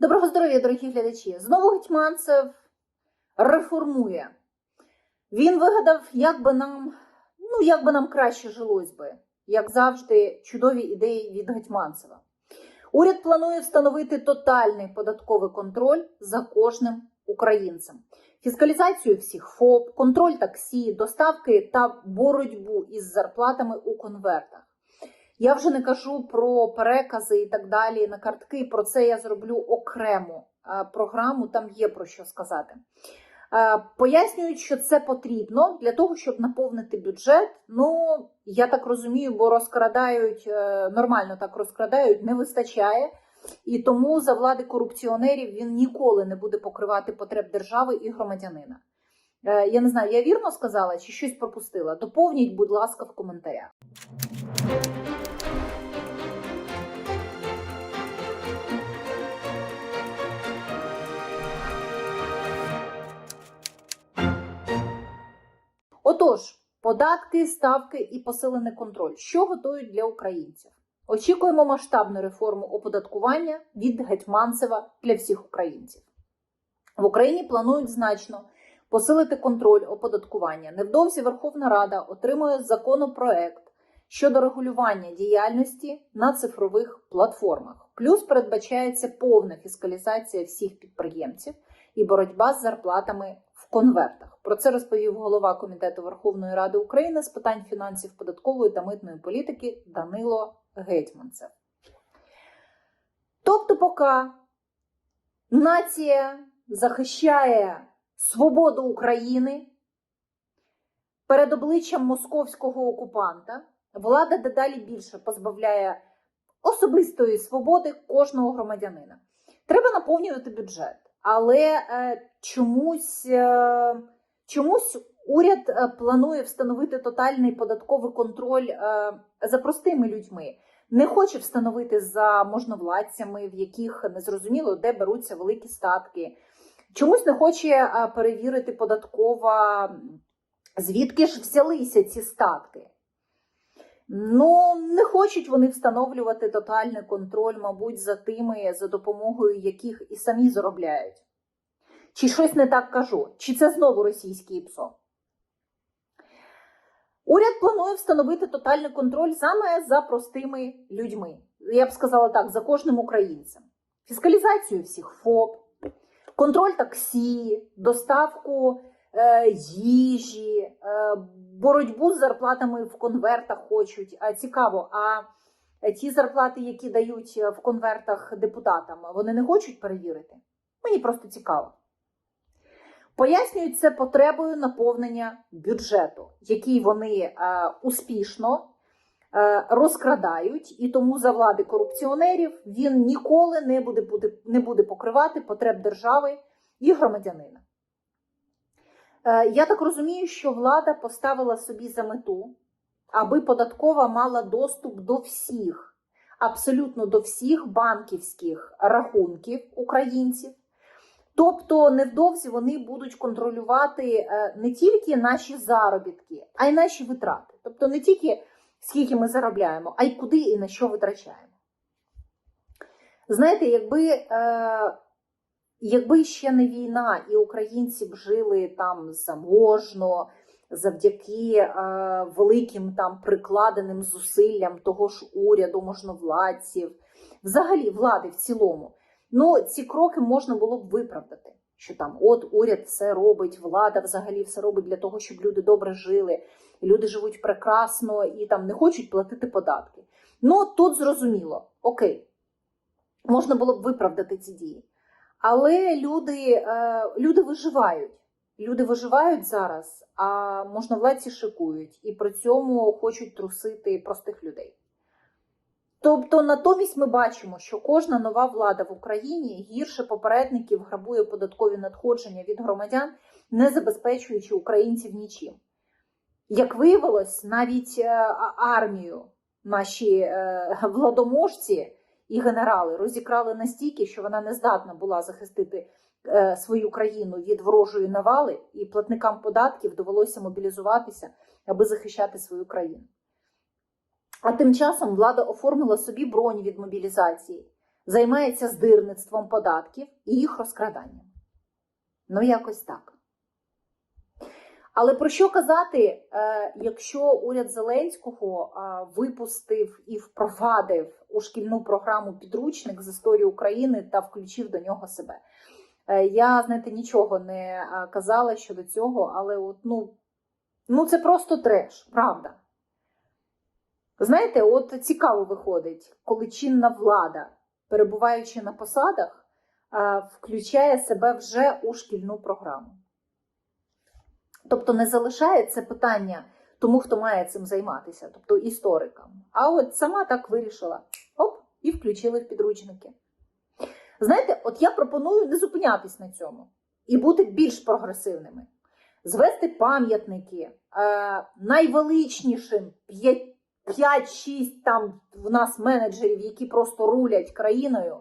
Доброго здоров'я, дорогі глядачі! Знову Гетьманцев реформує. Він вигадав, як би нам, ну, як би нам краще жилось би, як завжди, чудові ідеї від Гетьманцева. Уряд планує встановити тотальний податковий контроль за кожним українцем, фіскалізацію всіх ФОП, контроль таксі, доставки та боротьбу із зарплатами у конвертах. Я вже не кажу про перекази і так далі на картки. Про це я зроблю окрему е, програму, там є про що сказати. Е, Пояснюють, що це потрібно для того, щоб наповнити бюджет. Ну, я так розумію, бо розкрадають е, нормально так розкрадають, не вистачає. І тому за влади корупціонерів він ніколи не буде покривати потреб держави і громадянина. Я не знаю, я вірно сказала чи щось пропустила. Доповніть, будь ласка, в коментарях. Отож, податки, ставки і посилений контроль. Що готують для українців? Очікуємо масштабну реформу оподаткування від Гетьманцева для всіх українців. В Україні планують значно посилити контроль оподаткування. Невдовзі Верховна Рада отримує законопроект щодо регулювання діяльності на цифрових платформах. Плюс передбачається повна фіскалізація всіх підприємців і боротьба з зарплатами конвертах. Про це розповів голова комітету Верховної Ради України з питань фінансів, податкової та митної політики Данило Гетьманцев. Тобто, поки нація захищає свободу України перед обличчям московського окупанта, влада дедалі більше позбавляє особистої свободи кожного громадянина. Треба наповнювати бюджет, але е, чомусь, е, чомусь уряд е, планує встановити тотальний податковий контроль за простими людьми. Не хоче встановити за можновладцями, в яких незрозуміло, де беруться великі статки. Чомусь не хоче перевірити податкова, звідки ж взялися ці статки. Ну, не хочуть вони встановлювати тотальний контроль, мабуть, за тими, за допомогою яких і самі заробляють. Чи щось не так кажу? Чи це знову російське ІПСО? Уряд планує встановити тотальний контроль саме за простими людьми. Я б сказала так, за кожним українцем. Фіскалізацію всіх ФОП, контроль таксі, доставку е, їжі, е, боротьбу з зарплатами в конвертах хочуть. А цікаво, а ті зарплати, які дають в конвертах депутатам, вони не хочуть перевірити? Мені просто цікаво. Пояснюють це потребою наповнення бюджету, який вони е, успішно е, розкрадають, і тому за влади корупціонерів він ніколи не буде, не буде покривати потреб держави і громадянина. Е, я так розумію, що влада поставила собі за мету, аби податкова мала доступ до всіх, абсолютно до всіх банківських рахунків українців. Тобто невдовзі вони будуть контролювати е, не тільки наші заробітки, а й наші витрати. Тобто не тільки скільки ми заробляємо, а й куди і на що витрачаємо. Знаєте, якби, е, якби ще не війна, і українці б жили там заможно, завдяки е, великим там прикладеним зусиллям того ж уряду, можновладців, взагалі влади в цілому. Ну, ці кроки можна було б виправдати, що там от уряд все робить, влада взагалі все робить для того, щоб люди добре жили, люди живуть прекрасно і там не хочуть платити податки. Ну тут зрозуміло, окей, можна було б виправдати ці дії. Але люди, е, люди виживають. Люди виживають зараз, а можновладці шикують і при цьому хочуть трусити простих людей. Тобто, натомість ми бачимо, що кожна нова влада в Україні гірше попередників грабує податкові надходження від громадян, не забезпечуючи українців нічим. Як виявилось, навіть е, армію наші е, владоможці і генерали розікрали настільки, що вона не здатна була захистити е, свою країну від ворожої навали, і платникам податків довелося мобілізуватися, аби захищати свою країну. А тим часом влада оформила собі бронь від мобілізації. займається здирництвом податків і їх розкраданням. Ну, якось так. Але про що казати, е, якщо уряд Зеленського е, випустив і впровадив у шкільну програму підручник з історії України та включив до нього себе? Е, Я, знаєте, нічого не казала щодо цього, але от, ну, ну це просто треш, правда. Знаєте, от цікаво виходить, коли чинна влада, перебуваючи на посадах, включає себе вже у шкільну програму. Тобто не залишає це питання тому, хто має цим займатися, тобто історикам. А от сама так вирішила: оп, і включили в підручники. Знаєте, от я пропоную не зупинятись на цьому і бути більш прогресивними, звести пам'ятники е, найвеличнішим 5-6 там в нас менеджерів, які просто рулять країною.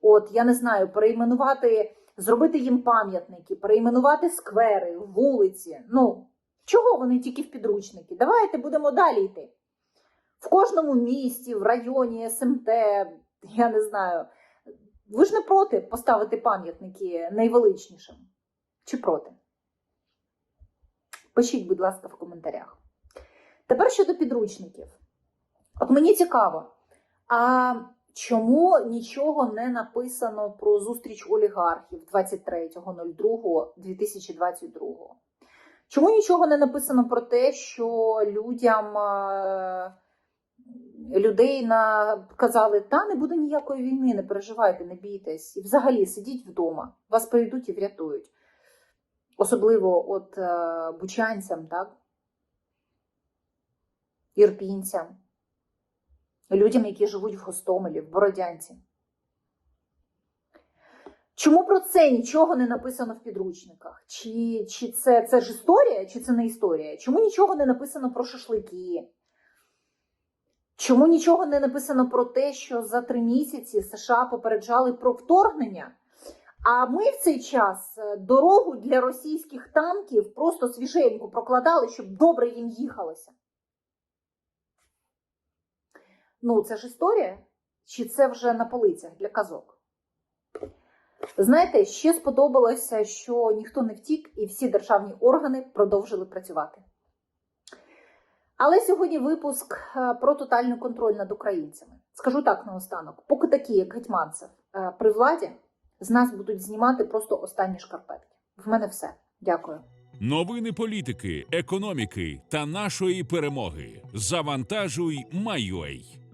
От, я не знаю, перейменувати, зробити їм пам'ятники, перейменувати сквери, вулиці. Ну, чого вони тільки в підручники? Давайте будемо далі йти. В кожному місті, в районі, СМТ, я не знаю. Ви ж не проти поставити пам'ятники найвеличнішим? Чи проти? Пишіть, будь ласка, в коментарях. Тепер щодо підручників. От мені цікаво, а чому нічого не написано про зустріч олігархів 23.02.2022? Чому нічого не написано про те, що людям е, людей казали, та не буде ніякої війни, не переживайте, не бійтесь. І взагалі сидіть вдома, вас прийдуть і врятують. Особливо от е, бучанцям, так? ірпінцям, людям, які живуть в Гостомелі, в Бородянці. Чому про це нічого не написано в підручниках? Чи, чи це, це ж історія, чи це не історія? Чому нічого не написано про шашлики? Чому нічого не написано про те, що за три місяці США попереджали про вторгнення? А ми в цей час е, дорогу для російських танків просто свіженьку прокладали, щоб добре їм їхалося. Ну, це ж історія? Чи це вже на полицях для казок? Знаєте, ще сподобалося, що ніхто не втік і всі державні органи продовжили працювати. Але сьогодні випуск е, про тотальний контроль над українцями. Скажу так наостанок: поки такі, як Гетьманцев, е, при владі, з нас будуть знімати просто останні шкарпетки. В мене все. Дякую. Новини політики, економіки та нашої перемоги. Завантажуй, Майой.